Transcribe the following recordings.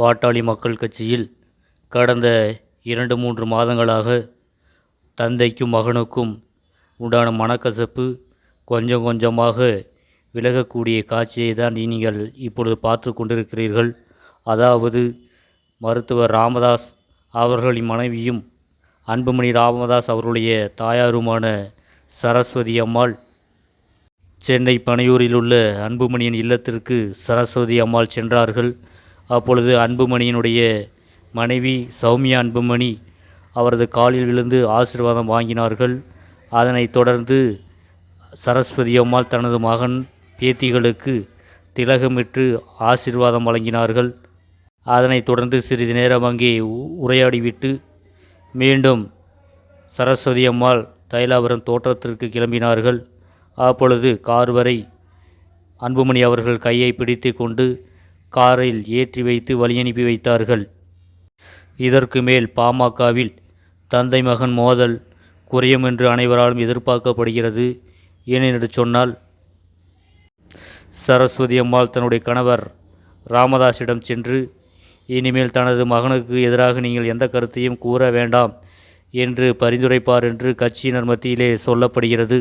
பாட்டாளி மக்கள் கட்சியில் கடந்த இரண்டு மூன்று மாதங்களாக தந்தைக்கும் மகனுக்கும் உண்டான மனக்கசப்பு கொஞ்சம் கொஞ்சமாக விலகக்கூடிய காட்சியை தான் நீங்கள் இப்பொழுது பார்த்து கொண்டிருக்கிறீர்கள். அதாவது மருத்துவர் ராமதாஸ் அவர்களின் மனைவியும் அன்புமணி ராமதாஸ் அவருடைய தாயாருமான சரஸ்வதி அம்மாள் சென்னை பனையூரில் உள்ள அன்புமணியின் இல்லத்திற்கு சரஸ்வதி அம்மாள் சென்றார்கள். அப்பொழுது அன்புமணியினுடைய மனைவி சௌமியா அன்புமணி அவரது காலில் விழுந்து ஆசீர்வாதம் வாங்கினார்கள். அதனைத் தொடர்ந்து சரஸ்வதி அம்மாள் தனது மகன் பேத்திகளுக்கு திலகமிட்டு ஆசீர்வாதம் வழங்கினார்கள். அதனைத் தொடர்ந்து சிறிது நேரம் அங்கே உரையாடிவிட்டு மீண்டும் சரஸ்வதி அம்மாள் தைலாபுரம் தோட்டத்திற்கு கிளம்பினார்கள். அப்பொழுது கார் வரை அன்புமணி அவர்கள் கையை பிடித்து கொண்டு காரில் ஏற்றி வைத்து வழியனுப்பி வைத்தார்கள். இதற்கு மேல் பாமகவில் தந்தை மகன் மோதல் குறையும் என்று அனைவராலும் எதிர்பார்க்கப்படுகிறது ஏனென்று சொன்னால் சரஸ்வதி அம்மாள் தன்னுடைய கணவர் ராமதாஸிடம் சென்று இனிமேல் தனது மகனுக்கு எதிராக நீங்கள் எந்த கருத்தையும் கூற வேண்டாம் என்று பரிந்துரைப்பார் என்று கட்சியினர் மத்தியிலே சொல்லப்படுகிறது.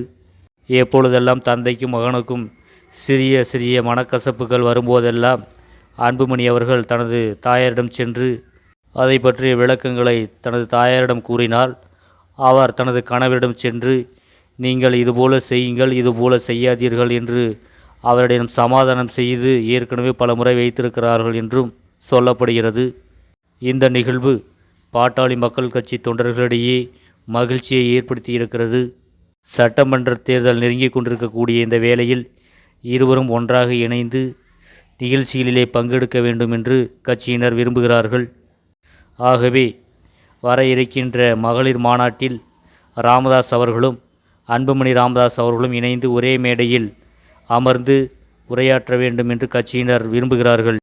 எப்பொழுதெல்லாம் தந்தைக்கும் மகனுக்கும் சிறிய சிறிய மனக்கசப்புகள் வரும்போதெல்லாம் அன்புமணி அவர்கள் தனது தாயாரிடம் சென்று அதை பற்றிய விளக்கங்களை தனது தாயாரிடம் கூறினால் அவர் தனது கணவரிடம் சென்று நீங்கள் இதுபோல செய்யுங்கள் இதுபோல செய்யாதீர்கள் என்று அவரிடம் சமாதானம் செய்து ஏற்கனவே பல முறை வைத்திருக்கிறார்கள் என்றும் சொல்லப்படுகிறது. இந்த நிகழ்வு பாட்டாளி மக்கள் கட்சி தொண்டர்களிடையே மகிழ்ச்சியை ஏற்படுத்தியிருக்கிறது. சட்டமன்ற தேர்தல் நெருங்கிக் கொண்டிருக்கக்கூடிய இந்த வேளையில் இருவரும் ஒன்றாக இணைந்து நிகழ்ச்சிகளிலே பங்கெடுக்க வேண்டும் என்று கட்சியினர் விரும்புகிறார்கள். ஆகவே வர இருக்கின்ற மகளிர் மாநாட்டில் ராமதாஸ் அவர்களும் அன்புமணி ராமதாஸ் அவர்களும் இணைந்து ஒரே மேடையில் அமர்ந்து உரையாற்ற வேண்டும் என்று கட்சியினர் விரும்புகிறார்கள்.